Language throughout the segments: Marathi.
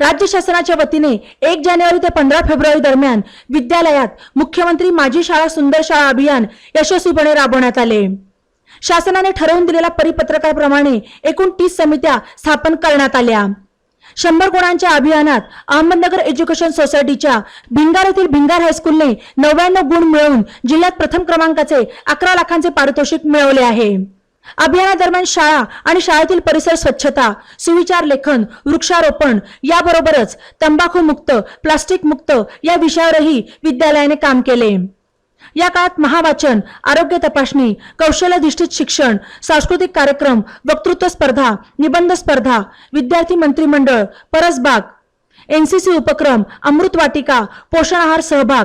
राज्य शासनाच्या वतीने एक जानेवारी ते पंधरा फेब्रुवारी दरम्यान विद्यालयात मुख्यमंत्री माझी शाळा सुंदर शाळा अभियान यशस्वीपणे राबवण्यात आले. शासनाने ठरवून दिलेल्या परिपत्रकाप्रमाणे एकूण तीस समित्या स्थापन करण्यात आल्या. शंभर गुणांच्या अभियानात अहमदनगर एज्युकेशन सोसायटीच्या भिंगार येथील भिंगार हायस्कूलने नव्याण्णव गुण मिळवून जिल्ह्यात प्रथम क्रमांकाचे अकरा लाखांचे पारितोषिक मिळवले आहे. अभियानादरम्यान शाळा आणि शाळेतील परिसर स्वच्छता सुविचार लेखन वृक्षारोपण याबरोबरच तंबाखू मुक्त प्लास्टिक मुक्त या विषयावरही विद्यालयाने काम केले. या काळात महावाचन आरोग्य तपासणी कौशल्याधिष्ठित शिक्षण सांस्कृतिक कार्यक्रम वक्तृत्व स्पर्धा निबंध स्पर्धा विद्यार्थी मंत्रिमंडळ परसबाग एनसीसी उपक्रम अमृत वाटिका पोषण आहार सहभाग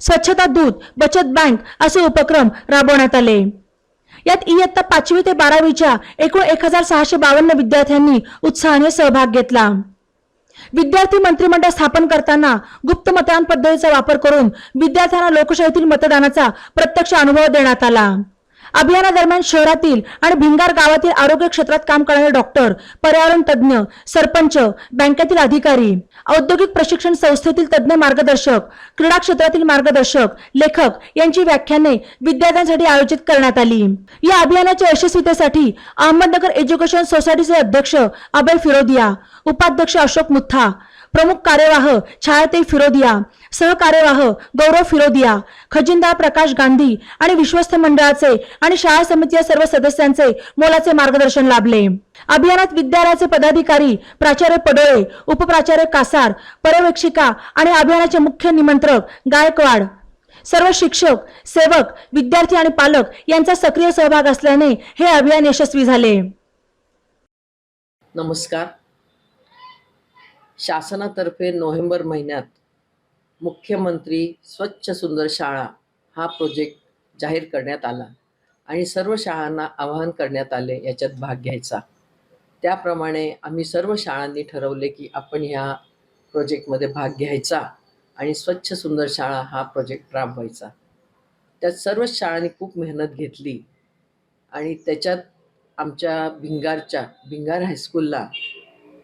स्वच्छता दूत बचत बँक असे उपक्रम राबवण्यात आले. यात इयत्ता पाचवी ते बारावीच्या एकूण एक हजार सहाशे बावन्न विद्यार्थ्यांनी उत्साहाने सहभाग घेतला. विद्यार्थी मंत्रिमंडळ स्थापन करताना गुप्त मतदान पद्धतीचा वापर करून विद्यार्थ्यांना लोकशाहीतील मतदानाचा प्रत्यक्ष अनुभव देण्यात आला. अभियानादरम्यान शहरातील आणि भिंगार गावातील आरोग्य क्षेत्रात काम करणारे डॉक्टर पर्यावरण तज्ज्ञ सरपंच बँकेतील अधिकारी औद्योगिक प्रशिक्षण संस्थेतील तज्ज्ञ मार्गदर्शक क्रीडा क्षेत्रातील मार्गदर्शक लेखक यांची व्याख्याने विद्यार्थ्यांसाठी आयोजित करण्यात आली. या अभियानाच्या यशस्वीतेसाठी अहमदनगर एज्युकेशन सोसायटीचे अध्यक्ष अभय फिरोदिया उपाध्यक्ष अशोक मुथा प्रमुख कार्यवाह छायाते फिरोदिया सहकार्यवाह गौरव फिरोदिया खजिनदार प्रकाश गांधी आणि विश्वस्त मंडळाचे आणि शाळा समितीच्या सर्व सदस्यांचे मोलाचे मार्गदर्शन लाभले. अभियानात विद्यालयाचे पदाधिकारी प्राचार्य पडोळे उपप्राचार्य कासार पर्यवेक्षिका आणि अभियानाचे मुख्य निमंत्रक गायकवाड. सर्व शिक्षक सेवक विद्यार्थी आणि पालक यांचा सक्रिय सहभाग असल्याने हे अभियान यशस्वी झाले. नमस्कार. शासनातर्फे नोव्हेंबर महिन्यात मुख्यमंत्री स्वच्छ सुंदर शाळा हा प्रोजेक्ट जाहीर करण्यात आला आणि सर्व शाळांना आवाहन करण्यात आले याच्यात भाग घ्यायचा. त्याप्रमाणे आम्ही सर्व शाळांनी ठरवले की आपण ह्या प्रोजेक्टमध्ये भाग घ्यायचा आणि स्वच्छ सुंदर शाळा हा प्रोजेक्ट राबवायचा. त्यात सर्वच शाळांनी खूप मेहनत घेतली आणि त्याच्यात आमच्या भिंगारच्या भिंगार हायस्कूलला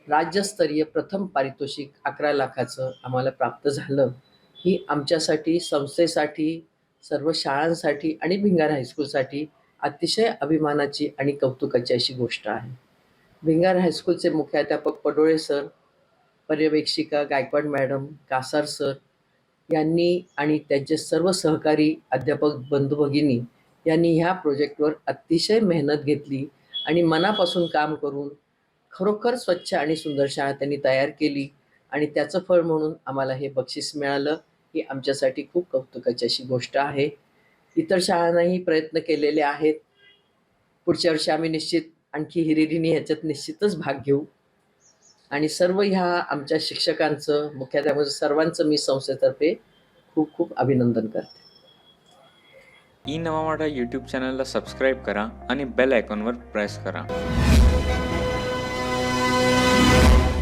राज्यस्तरीय प्रथम पारितोषिक अकरा लाखाचं आम्हाला प्राप्त झालं. ही आमच्यासाठी संस्थेसाठी सर्व शाळांसाठी आणि भिंगार हायस्कूलसाठी अतिशय अभिमानाची आणि कौतुकाची अशी गोष्ट आहे. भिंगार हायस्कूलचे मुख्याध्यापक पडोळे सर पर्यवेक्षिका गायकवाड मॅडम कासार सर यांनी आणि त्यांचे सर्व सहकारी अध्यापक बंधू भगिनी यांनी ह्या प्रोजेक्टवर अतिशय मेहनत घेतली आणि मनापासून काम करून खरोखर स्वच्छ आणि सुंदर शाळा त्यांनी तयार केली आणि त्याचं फळ म्हणून आम्हाला हे बक्षीस मिळालं ही आमच्यासाठी खूप कौतुकाची अशी गोष्ट आहे. इतर शाळांनाही प्रयत्न केलेले आहेत. पुढच्या वर्षी आम्ही निश्चित आणखी हिरिरीने ह्याच्यात निश्चितच भाग घेऊ. आणि सर्व ह्या आमच्या शिक्षकांचं मुख्याध्यापक सर्वांचं मी संस्थेतर्फे खूप खूप अभिनंदन करते. ई नवा मराठा यूट्यूब चॅनलला सबस्क्राईब करा आणि बेल आयकॉनवर प्रेस करा.